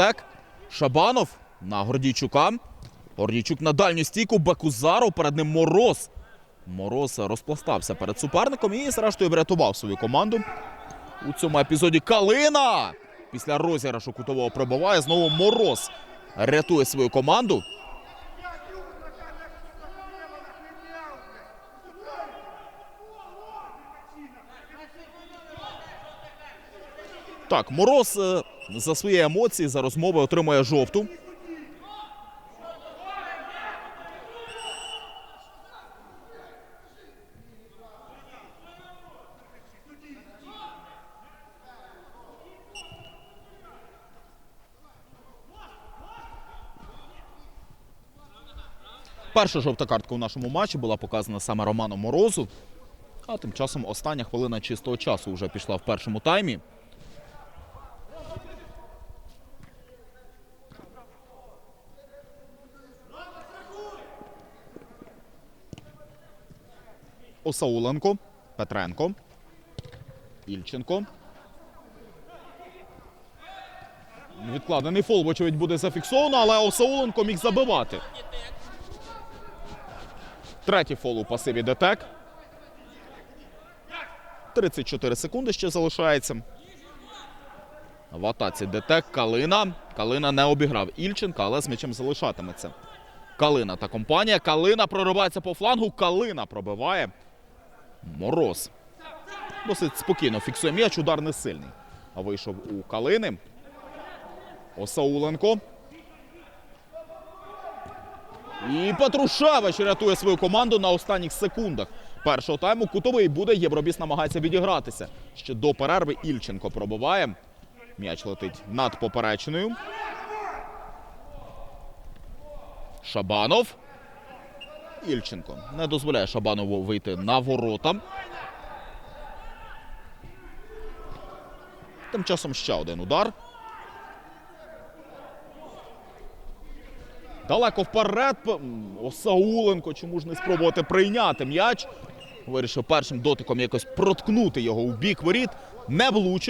Так, Шабанов на Гордійчука. Гордійчук на дальню стійку. Бакузаров перед ним Мороз. Мороз розпластався перед суперником і, зрештою, врятував свою команду. У цьому епізоді Калина після розіграшу кутового прибуває. Знову Мороз рятує свою команду. Так, Мороз е, за свої емоції, за розмови отримує жовту. Перша жовта картка у нашому матчі була показана саме Роману Морозу. А тим часом остання хвилина чистого часу вже пішла в першому таймі. Осауленко, Петренко, Ільченко. Відкладений фол, вочевидь, буде зафіксовано, але Осауленко міг забивати. Третій фол у пасиві ДТЕК. 34 секунди ще залишається. В атаці ДТЕК Калина. Калина не обіграв Ільченка, але з м'ячем залишатиметься. Калина та компанія. Калина проривається по флангу. Калина пробиває. Мороз. Досить спокійно фіксує м'яч, удар не сильний. А вийшов у Калини. Осауленко. І Петрушевич рятує свою команду на останніх секундах. Першого тайму кутовий буде. Євробіс намагається відігратися. Ще до перерви Ільченко пробиває. М'яч летить над поперечною. Шабанов. Ільченко не дозволяє Шабанову вийти на ворота. Тим часом ще один удар. Далеко вперед. Осауленко. Чому ж не спробувати прийняти м'яч? Вирішив першим дотиком якось проткнути його у бік воріт. Не влучив.